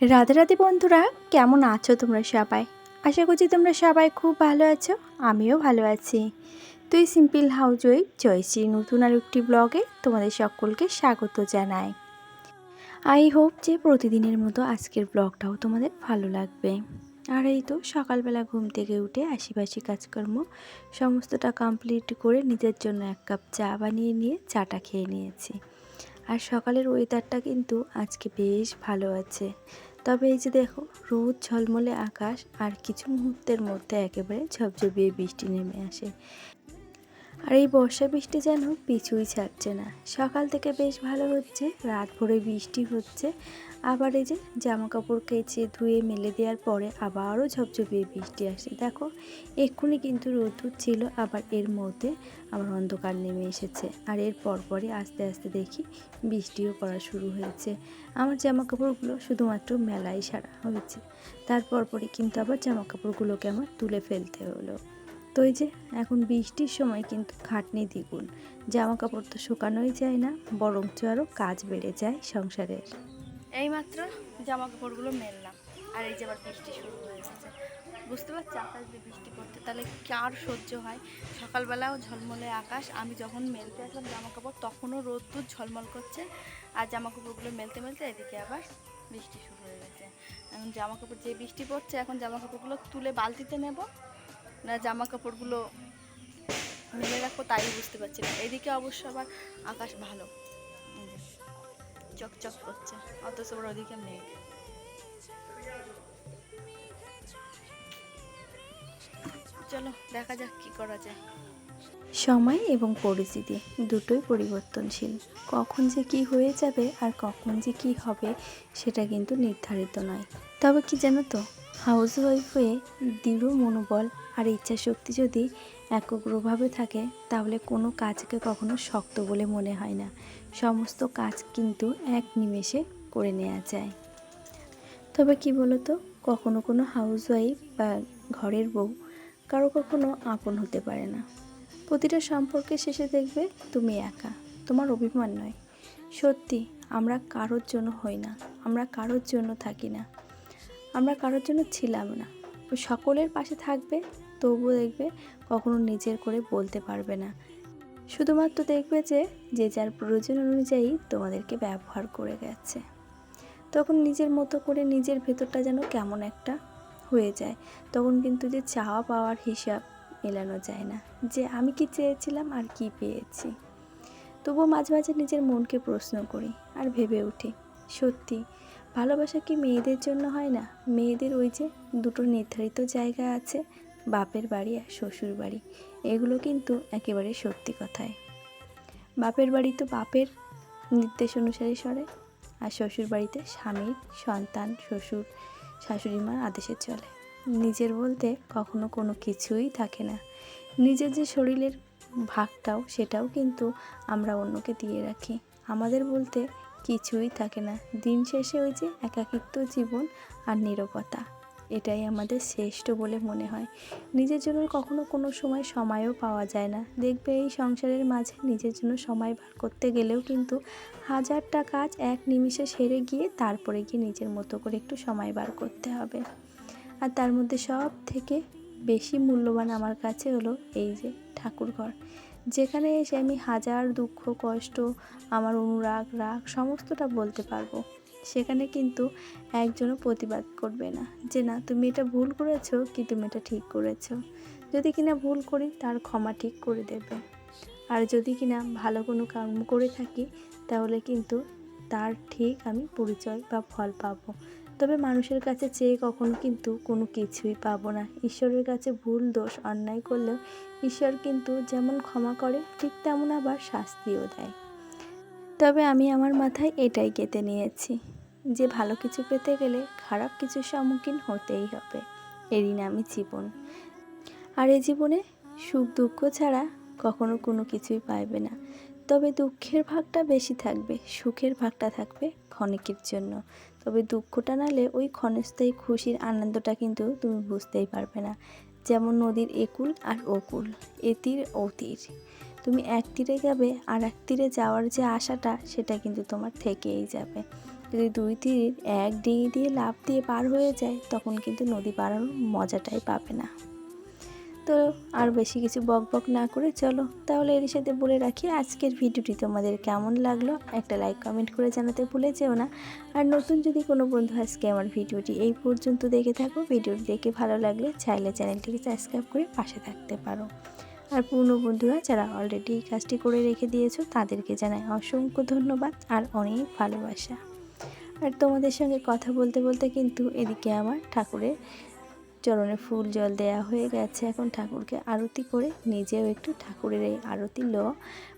রাধে রাধে বন্ধুরা, কেমন আছো তোমরা সবাই? আশা করছি তোমরা সবাই খুব ভালো আছো, আমিও ভালো আছি। তুই সিম্পল হাউজ ওয়েব জয়শ্রী নতুন আর একটি ব্লগে তোমাদের সকলকে স্বাগত জানাই। আই হোপ যে প্রতিদিনের মতো আজকের ব্লগটাও তোমাদের ভালো লাগবে। আর এই তো সকালবেলা ঘুম থেকে উঠে আশিপাশি কাজকর্ম সমস্তটা কমপ্লিট করে নিজের জন্য এক কাপ চা বানিয়ে নিয়ে চাটা খেয়ে নিয়েছি। আর সকালের ওয়েদারটা কিন্তু আজকে বেশ ভালো আছে। তবে এই যে দেখো, রোদ, ঝলমলে আকাশ আর কিছু মুহূর্তের মধ্যে একেবারে ঝপঝপিয়ে বৃষ্টি নেমে আসে। আর এই বর্ষা বৃষ্টি যেন পিছুই ছাড়ছে না। সকাল থেকে বেশ ভালো হচ্ছে, রাত ভরে বৃষ্টি হচ্ছে। আবার এই যে জামা কাপড় কেচে ধুয়ে মেলে দেওয়ার পরে আবারও ঝপঝপিয়ে বৃষ্টি আসে। দেখো, এক্ষুনি কিন্তু রোদ্দুর ছিল আবার এর মধ্যে আমার অন্ধকার নেমে এসেছে। আর এর পরপরই আস্তে আস্তে দেখি বৃষ্টিও পড়া শুরু হয়েছে। আমার জামা কাপড়গুলো শুধুমাত্র মেলাই সারা হয়েছে। তারপর পরই কিন্তু আবার জামা কাপড়গুলোকে আমার তুলে ফেলতে হলো। তো এই যে এখন বৃষ্টির সময় কিন্তু খাটনি দ্বিগুণ। জামা কাপড় তো শুকানোই যায় না, বরঞ্চ আরও কাজ বেড়ে যায় সংসারের। এইমাত্র জামা কাপড়গুলো মেললাম, আর এই যে আবার বৃষ্টি শুরু হয়ে এসেছে বুঝতে পারছি? আকাশ দিয়ে বৃষ্টি পড়তে তাহলে কার সহ্য হয়? সকালবেলাও ঝলমলে আকাশ, আমি যখন মেলতে আসলাম জামা কাপড় তখনও রোদ্দুর ঝলমল করছে। আর জামা কাপড়গুলো মেলতে মেলতে এদিকে আবার বৃষ্টি শুরু হয়ে গেছে। এখন জামা কাপড় যে বৃষ্টি পড়ছে, এখন জামা কাপড়গুলো তুলে বালতিতে নেব। না জামা কাপড়গুলো মেলে রাখো তাই বুঝতে পারছি না। এদিকে অবশ্য আবার আকাশ ভালো। চকচক করছে, অথচ ওর ওদিকে মেঘ। চলো, দেখা যাক কি করা যায়। সময় এবং পরিস্থিতি দুটোই পরিবর্তনশীল। কখন যে কি হয়ে যাবে আর কখন যে কি হবে, সেটা কিন্তু নির্ধারিত নয়। তবে কি জানো তো হাউস ওয়াইফ হয়ে দৃঢ় মনোবল আর ইচ্ছা শক্তি যদি একগ্রভাবে থাকে, তাহলে কোনো কাজকে কখনো শক্ত বলে মনে হয় না। সমস্ত কাজ কিন্তু এক নিমেষে করে নেওয়া যায়। তবে কি বলো তো কখনো কোনো হাউস ওয়াইফ বা ঘরের বউ কারও কখনো আপন হতে পারে না। প্রতিটা সম্পর্কের শেষে দেখবে তুমি একা, তোমার অভিমান নয়। সত্যি, আমরা কারোর জন্য হই না, আমরা কারোর জন্য থাকি না। আমরা কারোর জন্য ছিলাম না। সকলের পাশে থাকবে, তবুও দেখবে কখনো নিজের করে বলতে পারবে না। শুধুমাত্র দেখবে যে যে যার প্রয়োজন অনুযায়ী তোমাদেরকে ব্যবহার করে গেছে। তখন নিজের মতো করে নিজের ভেতরটা যেন কেমন একটা হয়ে যায়। তখন কিন্তু যে চাওয়া পাওয়ার হিসাব মেলানো যায় না। যে আমি কি চেয়েছিলাম আর কি পেয়েছি। তবুও মাঝে মাঝে নিজের মনকে প্রশ্ন করি আর ভেবে উঠি, সত্যি ভালোবাসা কি মেয়েদের জন্য হয় না? মেয়েদের ওই যে দুটো নির্ধারিত জায়গা আছে, বাপের বাড়ি আর শ্বশুর বাড়ি। এগুলো কিন্তু একেবারে সত্যি কথায়। বাপের বাড়ি তো বাপের নির্দেশ অনুসারে সরে আর শ্বশুর বাড়িতে স্বামীর সন্তান, শ্বশুর, শাশুড়ি মার আদেশে চলে। নিজের বলতে কখনো কোনো কিছুই থাকে না। নিজের যে শরীরের ভাগটাও সেটাও কিন্তু আমরা অন্যকে দিয়ে রাখি। আমাদের বলতে কিছুই থাকে না। দিন শেষে ওই যে একাকিত্ব জীবন আর নীরবতা, এটাই আমাদের শ্রেষ্ঠ বলে মনে হয়। নিজের জন্য কখনো কোনো সময় সময়ও পাওয়া যায় না। দেখবে এই সংসারের মাঝে নিজের জন্য সময় বার করতে গেলেও কিন্তু হাজারটা কাজ এক নিমিষে সেরে গিয়ে তারপরে গিয়ে নিজের মতো করে একটু সময় বার করতে হবে। আর তার মধ্যে সব থেকে বেশি মূল্যবান আমার কাছে হলো এই যে ঠাকুরঘর। যেখানে এসে আমি হাজার দুঃখ, কষ্ট, আমার অনুরাগ, রাগ সমস্তটা বলতে পারব। সেখানে কিন্তু একজনও প্রতিবাদ করবে না যে, না, তুমি এটা ভুল করেছ কি তুমি এটা ঠিক করেছ? যদি কিনা ভুল করি, তার ক্ষমা ঠিক করে দেবে। আর যদি কিনা ভালো কোনো কর্ম করে থাকি, তাহলে কিন্তু তার ঠিক আমি পরিচয় বা ফল পাবো। তবে মানুষের কাছে চেয়ে কখনো কিন্তু কোনো কিছুই পাবো না। ঈশ্বরের কাছে ভুল, দোষ, অন্যায় করলেও ঈশ্বর কিন্তু যেমন ক্ষমা করে, ঠিক তেমন আবার শাস্তিও দেয়। তবে আমি আমার মাথায় এটাই গেঁথে নিয়েছি যে ভালো কিছু পেতে গেলে খারাপ কিছুর সম্মুখীন হতেই হবে। এরই নামই জীবন। আর এই জীবনে সুখ, দুঃখ ছাড়া কখনো কোনো কিছুই পাইবে না। তবে দুঃখের ভাগটা বেশি থাকবে, সুখের ভাগটা থাকবে ক্ষণিকের জন্য। তবে দুঃখটা নালে ওই ক্ষণস্থায়ী খুশির আনন্দটা কিন্তু তুমি বুঝতেই পারবে না। যেমন নদীর একুল আর ওকুল এতির অতির তুমি এক তীরে যাবে আর এক তীরে যাওয়ার যে আশাটা, সেটা কিন্তু তোমার থেকেই যাবে। যদি দুই তীর এক ডিঙি দিয়ে লাভ দিয়ে পার হয়ে যায়, তখন কিন্তু নদী পারানোর মজাটাই পাবে না। তো আর বেশি কিছু বক বক না করে চলো। তাহলে এর সাথে বলে রাখি, আজকের ভিডিওটি তোমাদের কেমন লাগল? একটা লাইক কমেন্ট করে জানাতে ভুলে যেও না। আর নতুন যদি কোনো বন্ধু আজকে আমার ভিডিওটি এই পর্যন্ত দেখে থাকো, ভিডিওটি দেখে ভালো লাগলে চাইলে চ্যানেলটিকে সাবস্ক্রাইব করে পাশে থাকতে পারো। আর পুরনো বন্ধুরা যারা অলরেডি এই কাজটি করে রেখে দিয়েছ, তাদেরকে জানাই অসংখ্য ধন্যবাদ আর অনেক ভালোবাসা। আর তোমাদের সঙ্গে কথা বলতে বলতে কিন্তু এদিকে আমার ঠাকুরের চরণে ফুল জল দেয়া হয়ে গেছে। এখন ঠাকুরকে আরতি করে নিজেও একটু ঠাকুরের এই আরতি লো।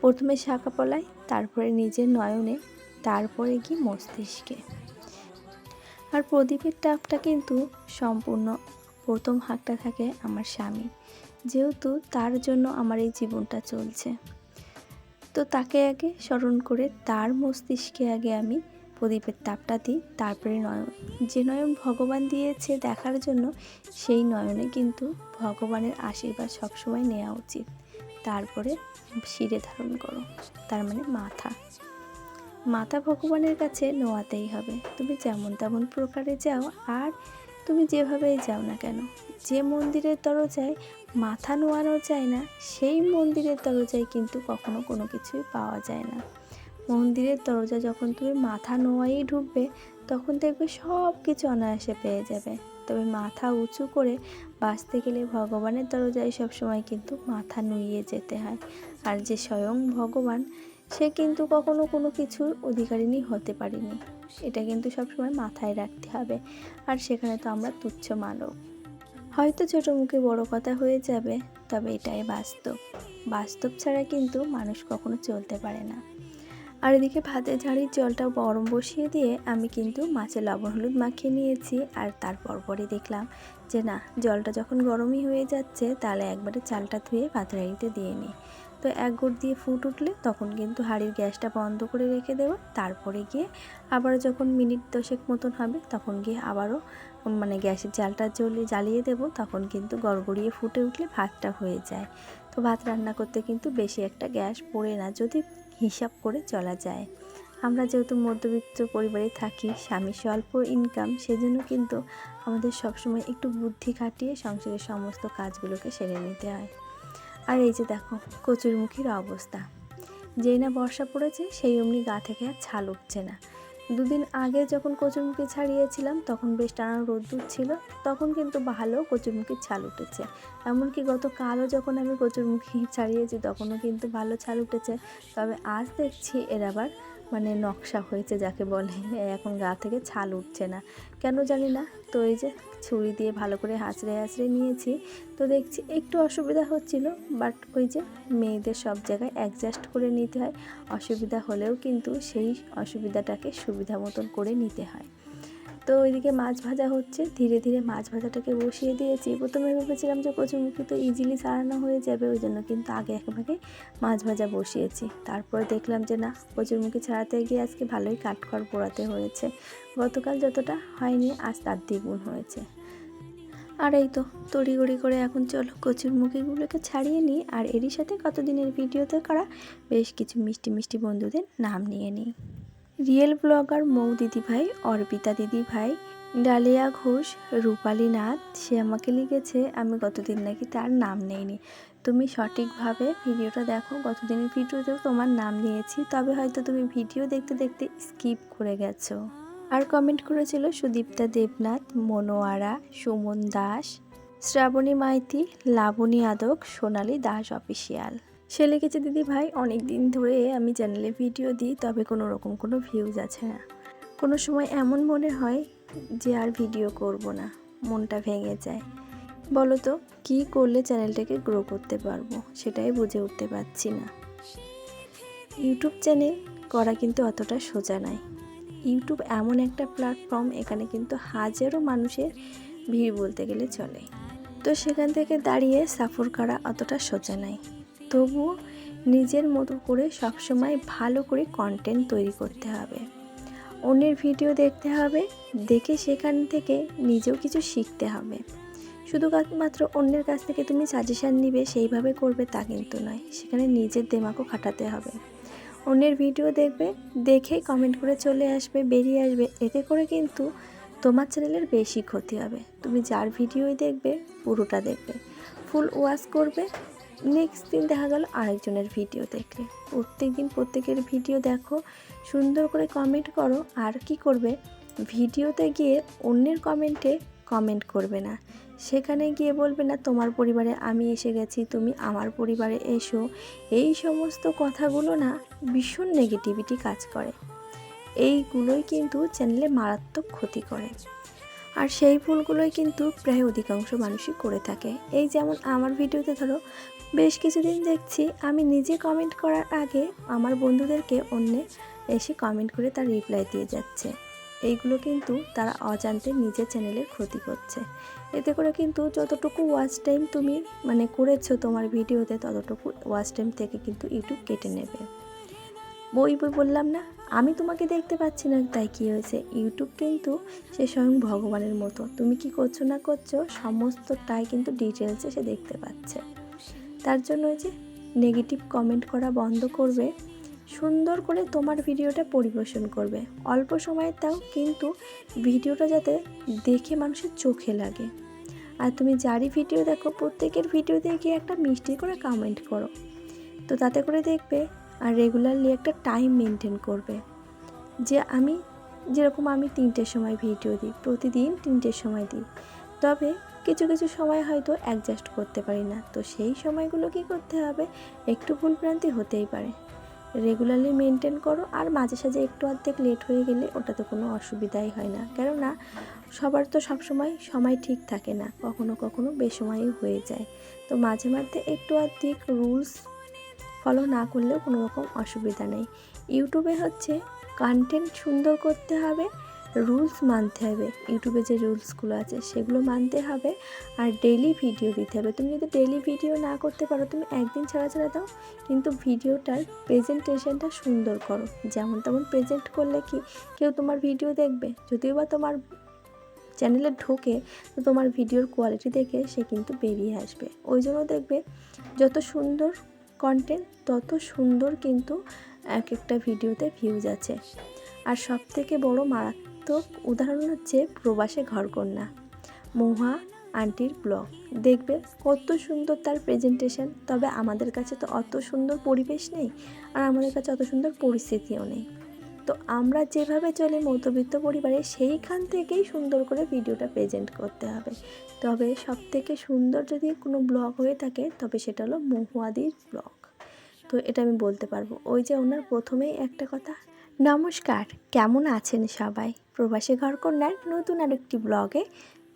প্রথমে শাখা পলায় তারপরে নিজের নয়নে, তারপরে গিয়ে মস্তিষ্কে। আর প্রদীপের টাপটা কিন্তু সম্পূর্ণ প্রথম হাঁকটা থাকে আমার স্বামী। যেহেতু তার জন্য আমার এই জীবনটা চলছে। তো তাকে আগে স্মরণ করে তার মস্তিষ্কে আগে আমি প্রদীপের তাপটা দিই, তারপরে নয়ন। যে নয়ন ভগবান দিয়েছে দেখার জন্য, সেই নয়নে কিন্তু ভগবানের আশীর্বাদ সবসময় নেওয়া উচিত। তারপরে শিরে ধারণ করো, তার মানে মাথা। মাথা ভগবানের কাছে নোয়াতেই হবে। তুমি যেমন তেমন প্রকারে যাও, আর তুমি যেভাবেই যাও না কেন, যে মন্দিরের দরজায় মাথা নোয়ানো যায় না, সেই মন্দিরের দরজায় কিন্তু কখনো কোনো কিছুই পাওয়া যায় না। মন্দিরের দরজা যখন তুমি মাথা নোয়াই ঢুকবে, তখন দেখবে সব কিছু অনায়াসে পেয়ে যাবে। তবে মাথা উঁচু করে বাঁচতে গেলে ভগবানের দরজায় সবসময় কিন্তু মাথা নুইয়ে যেতে হয়। আর যে স্বয়ং ভগবান, সে কিন্তু কখনো কোনো কিছুর অধিকারিণী হতে পারেনি। এটা কিন্তু সবসময় মাথায় রাখতে হবে। আর সেখানে তো আমরা তুচ্ছ মানব। হয়তো ছোটো মুখে বড় কথা হয়ে যাবে, তবে এটাই বাস্তব। বাস্তব ছাড়া কিন্তু মানুষ কখনো চলতে পারে না। আর এদিকে ভাতের ঝাড়ির জলটা গরম বসিয়ে দিয়ে আমি কিন্তু মাছের লবণ হলুদ মাখিয়ে নিয়েছি আর তারপর পরে দেখলাম যে না, জলটা যখন গরমই হয়ে যাচ্ছে তাহলে একবারে চালটা ধুয়ে ভাতের হাঁড়িতে দিয়ে নিই। তো এক গুড় দিয়ে ফুট উঠলে তখন কিন্তু হাঁড়ির গ্যাসটা বন্ধ করে রেখে দেবো। তারপরে গিয়ে আবার যখন মিনিট দশেক মতন হবে তখন গিয়ে আবারও মানে গ্যাসের জালটা জ্বলিয়ে জ্বালিয়ে দেবো, তখন কিন্তু গড়গড়িয়ে ফুটে উঠলে ভাতটা হয়ে যায়। তো ভাত রান্না করতে কিন্তু বেশি একটা গ্যাস পড়ে না। যদি হিসাব করে চলা যায়। আমরা যেহেতু মধ্যবিত্ত পরিবারে থাকি, স্বামী স্বল্প ইনকাম সেজন্য কিন্তু আমাদের সবসময় একটু বুদ্ধি খাটিয়ে সংসারের সমস্ত কাজগুলোকে সেরে নিতে হয়। আর এই যে দেখো, কচুরমুখীর অবস্থা। যেই না বর্ষা পড়েছে, সেই অমনি গা থেকে আর ছাল উঠছে না। দুদিন আগে যখন কচুমুখি ছাড়িয়েছিলাম, তখন বেশ টানা রোদ্দুর ছিল, তখন কিন্তু ভালো কচুমুখির ছাল উঠেছে। এমনকি গত কালও যখন আমি কচুরমুখি ছাড়িয়েছি, তখনও কিন্তু ভালো ছাল উঠেছে। তবে আজ দেখছি এর আবার মানে নকশা হয়েছে যাকে বলে। এখন গা থেকে ছাল উঠছে না। কেন জানি না। তো এই যে ছুরি দিয়ে ভালো করে হাঁচড়ে হাঁচড়ে নিয়েছি। তো দেখছি একটু অসুবিধা হচ্ছিল বাট ওই যে মেয়েদের সব জায়গায় অ্যাডজাস্ট করে নিতে হয়। অসুবিধা হলেও কিন্তু সেই অসুবিধাটাকে সুবিধা মতন করে নিতে হয়। তো ওইদিকে মাছ ভাজা হচ্ছে। ধীরে ধীরে মাছ ভাজাটাকে বসিয়ে দিয়েছি। প্রথমে ভেবেছিলাম যে কচুমুখি তো ইজিলি সারানো হয়ে যাবে, ওই জন্য কিন্তু আগে একভাগে মাছ ভাজা বসিয়েছি। তারপরে দেখলাম যে না কচুরমুখি ছাড়াতে গিয়ে আজকে ভালোই কাঠখড় পোড়াতে হয়েছে। গতকাল যতটা হয়নি, আজ তার দ্বিগুণ হয়েছে। আর এই তো তড়িগড়ি করে এখন চলো কচুর মুখিগুলোকে ছাড়িয়ে নিই। আর এরই সাথে কতদিনের ভিডিওতে করা বেশ কিছু মিষ্টি মিষ্টি বন্ধুদের নাম নিয়ে নিই। রিয়েল ব্লগার মৌ দিদিভাই, অর্পিতা দিদিভাই, ডালিয়া ঘোষ, রূপালী নাথ, সে আমাকে লিখেছে, আমি গতদিন নাকি তার নাম নেইনি। তুমি সঠিকভাবে ভিডিওটা দেখো, গতদিনের ভিডিওতেও তোমার নাম নিয়েছি, তবে হয়তো তুমি ভিডিও দেখতে দেখতে স্কিপ করে গেছো। আর কমেন্ট করেছিল সুদীপ্তা দেবনাথ, মনোয়ারা, সুমন দাস, শ্রাবণী মাইতি, লাবণী আদক, সোনালী দাস অফিসিয়াল। সে লিখেছে, দিদি ভাই অনেক দিন ধরে আমি চ্যানেলে ভিডিও দিই, তবে কোনো রকম কোনো ভিউজ আছে না। কোনো সময় এমন মনে হয় যে আর ভিডিও করব না, মনটা ভেঙে যায়। বলো তো, কী করলে চ্যানেলটাকে গ্রো করতে পারব? সেটাই বুঝে উঠতে পারছি না। ইউটিউব চ্যানেল করা কিন্তু অতটা সোজা নয়। ইউটিউব এমন একটা প্ল্যাটফর্ম এখানে কিন্তু হাজারো মানুষের ভিড় বলতে গেলে চলে। তো সেখান থেকে দাঁড়িয়ে সাফর করা অতটা সোজা নয়। তবুও নিজের মতো করে সবসময় ভালো করে কন্টেন্ট তৈরি করতে হবে। অন্যের ভিডিও দেখতে হবে, দেখে সেখান থেকে নিজেও কিছু শিখতে হবে। শুধু মাত্র অন্যের কাছ থেকে তুমি সাজেশান নিবে, সেইভাবে করবে তা কিন্তু নয়, সেখানে নিজের দেমাকও খাটাতে হবে। অন্যের ভিডিও দেখবে, দেখেই কমেন্ট করে চলে আসবে, বেরিয়ে আসবে, এতে করে কিন্তু তোমার চ্যানেলের বেশি ক্ষতি হবে। তুমি যার ভিডিওই দেখবে, পুরোটা দেখবে। ফুল ওয়াশ করবে নেক্সট দিন দেখা গেল আরেকজনের ভিডিও দেখলে। প্রত্যেক দিন প্রত্যেকের ভিডিও দেখো, সুন্দর করে কমেন্ট করো, আর কি করবে? ভিডিওতে গিয়ে অন্যের কমেন্টে কমেন্ট করবে না। সেখানে গিয়ে বলবে, না, তোমার পরিবারে আমি এসে গেছি, তুমি আমার পরিবারে এসো। এই সমস্ত কথাগুলো না ভীষণ নেগেটিভিটি কাজ করে। এইগুলোই কিন্তু চ্যানেলে মারাত্মক ক্ষতি করে। আর সেই ভুলগুলোই কিন্তু প্রায় অধিকাংশ মানুষই করে থাকে। এই যেমন আমার ভিডিওতে ধরো বেশ কিছুদিন দেখছি আমি নিজে কমেন্ট করার আগে আমার বন্ধুদেরকে অন্যে এসে কমেন্ট করে তার রিপ্লাই দিয়ে যাচ্ছে। এইগুলো কিন্তু তারা অজান্তে নিজের চ্যানেলের ক্ষতি করছে। এতে করে কিন্তু যতটুকু ওয়াচ টাইম তুমি মানে করেছ তোমার ভিডিওতে, ততটুকু ওয়াচ টাইম থেকে কিন্তু ইউটিউব কেটে নেবে। বই বই বললাম না, আমি তোমাকে দেখতে পাচ্ছি না, তাই কী হয়েছে? ইউটিউব কিন্তু সে স্বয়ং ভগবানের মতো। তুমি কি করছ না করছ, সমস্তটাই কিন্তু ডিটেলসে সে দেখতে পাচ্ছে। তার জন্য যে নেগেটিভ কমেন্ট করা বন্ধ করবে, সুন্দর করে তোমার ভিডিওটা পরিবেশন করবে। অল্প সময়ের তাও কিন্তু ভিডিওটা যাতে দেখে মানুষের চোখে লাগে। আর তুমি যারই ভিডিও দেখো, প্রত্যেকের ভিডিওতে গিয়ে একটা মিষ্টি করে কমেন্ট করো। তো তাতে করে দেখবে আর রেগুলারলি একটা টাইম মেনটেন করবে। যে আমি, যেরকম আমি তিনটের সময় ভিডিও দিই, প্রতিদিন তিনটের সময় দিই। তবে কিছু কিছু সময় হয়তো অ্যাডজাস্ট করতে পারি না। তো সেই সময়গুলো কি করতে হবে? একটু ভুলভ্রান্তি হতেই পারে। রেগুলারলি মেনটেন করো আর মাঝে, সাঝে একটু অর্ধেক লেট হয়ে গেলে ওটাতে কোনো অসুবিধাই হয় না। কেননা সবার তো সবসময় সময় ঠিক থাকে না, কখনো কখনো বেসময়ই হয়ে যায়। তো মাঝে মাঝে একটু অর্ধেক রুলস ফলো না করলেও কোনো রকম অসুবিধা নেই। ইউটিউবে হচ্ছে কন্টেন্ট সুন্দর করতে হবে রুলস মানতে হবে। ইউটিউবে যে রুলসগুলো আছে, সেগুলো মানতে হবে আর ডেলি ভিডিও দিতে হবে। তুমি যদি ডেলি ভিডিও না করতে পারো, তুমি একদিন ছাড়া ছাড়া দাও, কিন্তু ভিডিওটার প্রেজেন্টেশনটা সুন্দর করো। যেমন তেমন প্রেজেন্ট করলে কি, কেউ তোমার ভিডিও দেখবে। যদিও বা তোমার চ্যানেলে ঢোকে, তো তোমার ভিডিওর কোয়ালিটি দেখে সে কিন্তু বেরিয়ে আসবে। ওই জন্য দেখবে, যত সুন্দর কন্টেন্ট তত সুন্দর কিন্তু এক একটা ভিডিওতে ভিউজ আছে। আর সব থেকে বড় মারাত্মক উদাহরণ হচ্ছে প্রবাসে ঘরকন্যা। মহুয়া আন্টির ব্লগ। দেখবে কত সুন্দর তার প্রেজেন্টেশন তবে আমাদের কাছে তো অত সুন্দর পরিবেশ নেই আর আমাদের কাছে অত সুন্দর পরিস্থিতিও নেই। তো আমরা যেভাবে চলি মধ্যবিত্ত পরিবারে, সেইখান থেকেই সুন্দর করে ভিডিওটা প্রেজেন্ট করতে হবে। তবে সব থেকে সুন্দর যদি কোনো ব্লগ হয়ে থাকে, তবে সেটা হলো মহুয়াদির ব্লগ। তো এটা আমি বলতে পারব। ওই যে ওনার প্রথমেই একটা কথা নমস্কার, কেমন আছেন সবাই? প্রবাসী ঘরকন্যার নতুন আরেকটি ব্লগে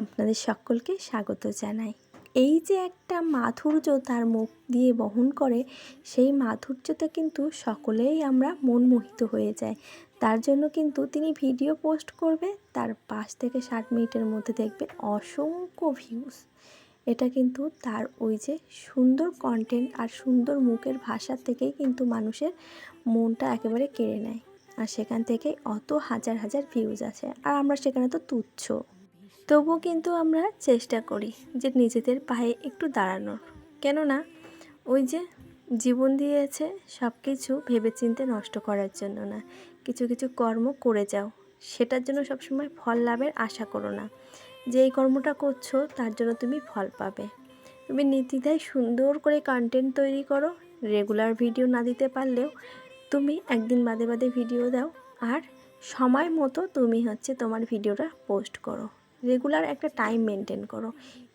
আপনাদের সকলকে স্বাগত জানাই। এই যে একটা মাধুর্য তার মুখ দিয়ে বহন করে, সেই মাধুর্যতে কিন্তু সকলেই আমরা মনমোহিত হয়ে যায়। তার জন্য কিন্তু তিনি ভিডিও পোস্ট করবে, তার পাঁচ থেকে ষাট মিনিটের মধ্যে দেখবে অসংখ্য ভিউজ এটা কিন্তু তার ওই যে সুন্দর কন্টেন্ট আর সুন্দর মুখের ভাষা থেকেই কিন্তু মানুষের মনটা একেবারে কেড়ে নেয়। আর সেখান থেকে অত হাজার হাজার ভিউজ আছে আর আমরা সেখানে তো তুচ্ছ। তবুও কিন্তু আমরা চেষ্টা করি যে নিজেদের পায়ে একটু দাঁড়ানোর। কেননা ওই যে জীবন দিয়েছে সব কিছু ভেবেচিন্তে নষ্ট করার জন্য না। কিছু কিছু কর্ম করে যাও। সেটার জন্য সবসময় ফল লাভের আশা করো না। যে এই কর্মটা করছ, তার জন্য তুমি ফল পাবে। তুমি নির্দ্বিধায় সুন্দর করে কন্টেন্ট তৈরি করো। রেগুলার ভিডিও না দিতে পারলেও তুমি একদিন বাদে বাদে ভিডিও দাও, আর সময় মতো তুমি হচ্ছে তোমার ভিডিওটা পোস্ট করো। রেগুলার একটা টাইম মেনটেন করো।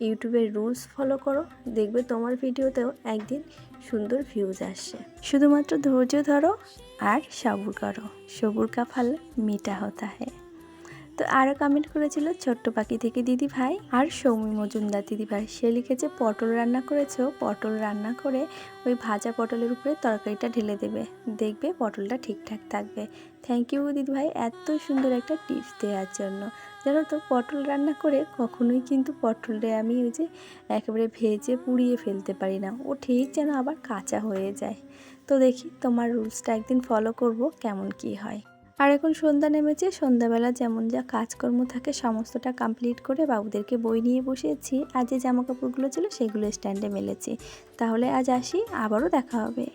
ইউটিউবের রুলস ফলো করো। দেখবে তোমার ভিডিওতেও একদিন সুন্দর ভিউজ আসছে। শুধুমাত্র ধৈর্য ধরো আর সবুর করো। সবুর কাফাল মিটা হতা হ্যায় তো আরও কমেন্ট করেছিল ছোট্ট পাখি থেকে দিদি ভাই আর সৌমি মজুমদার দিদি ভাই। সে লিখেছে, পটল রান্না করেছ? পটল রান্না করে ওই ভাজা পটলের উপরে তরকারিটা ঢেলে দেবে। দেখবে পটলটা ঠিকঠাক থাকবে। থ্যাংক ইউ দিদি ভাই, এত সুন্দর একটা টিপস দেওয়ার জন্য। জানো তো, পটল রান্না করে কখনোই কিন্তু পটলটা আমি ওই যে একেবারে ভেজে পুড়িয়ে ফেলতে পারি না। ও ঠিক যেন আবার কাঁচা হয়ে যায়। তো দেখি তোমার রুলসটা একদিন ফলো করব, কেমন কি হয়। আর এখন সন্ধ্যা নেমেছে, সন্ধ্যাবেলা যেমন যা কাজকর্ম থাকে সমস্তটা কমপ্লিট করে বাবুদেরকে বই নিয়ে বসিয়েছি। আর যে জামা কাপড়গুলো ছিল সেগুলো স্ট্যান্ডে মেলেছি। তাহলে আজ আসি, আবারও দেখা হবে।